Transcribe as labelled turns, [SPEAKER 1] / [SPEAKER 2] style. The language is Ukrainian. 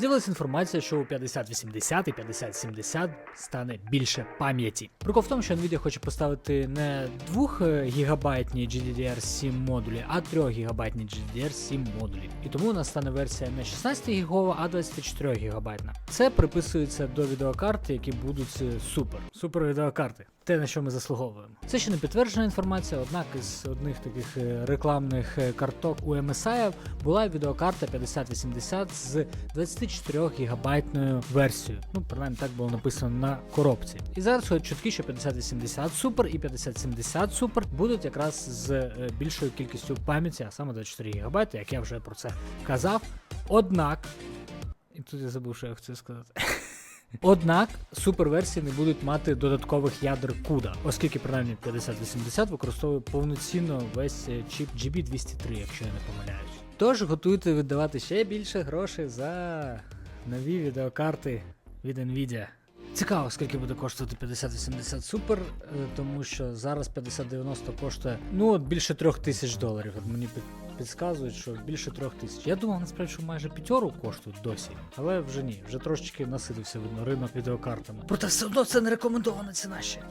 [SPEAKER 1] З'явилася інформація, що у 5080 і 5070 стане більше пам'яті. Прикол в тому, що Nvidia хоче поставити не 2 гігабайтні GDDR7 модулі, а 3 гігабайтні GDDR7 модулі. І тому у нас стане версія не 16 гігова, а 24 гігабайтна. Це приписується до відеокарт, які будуть е, супер. Супер відеокарти. Те, на що ми заслуговуємо. Це ще не підтверджена інформація, однак із одних таких е, рекламних е, карток у MSI була відеокарта 5080 з 24 гігабайтною версією. Ну, принаймні так було написано на коробці. І зараз ходять чутки, що 5080 Super і 5070 Super будуть якраз з е, більшою кількістю пам'яті, а саме 24 ГБ, як я вже про це казав. Однак, і тут я забув, що я хотів сказати. Однак суперверсії не будуть мати додаткових ядер CUDA, оскільки принаймні 5080 використовує повноцінно весь е, чіп GB203, якщо я не помиляюсь. Тож готуйте віддавати ще більше грошей за нові відеокарти від Nvidia. Цікаво, скільки буде коштувати 5080 Super, е, тому що зараз 5090 коштує ну от більше трьох тисяч доларів. Мені підказують, що більше трьох тисяч. Я думав, насправді, що майже п'ятеру коштують досі, але вже ні, вже трошечки насидився видно ринок відеокартами. Проте все одно це не рекомендована ціна ще.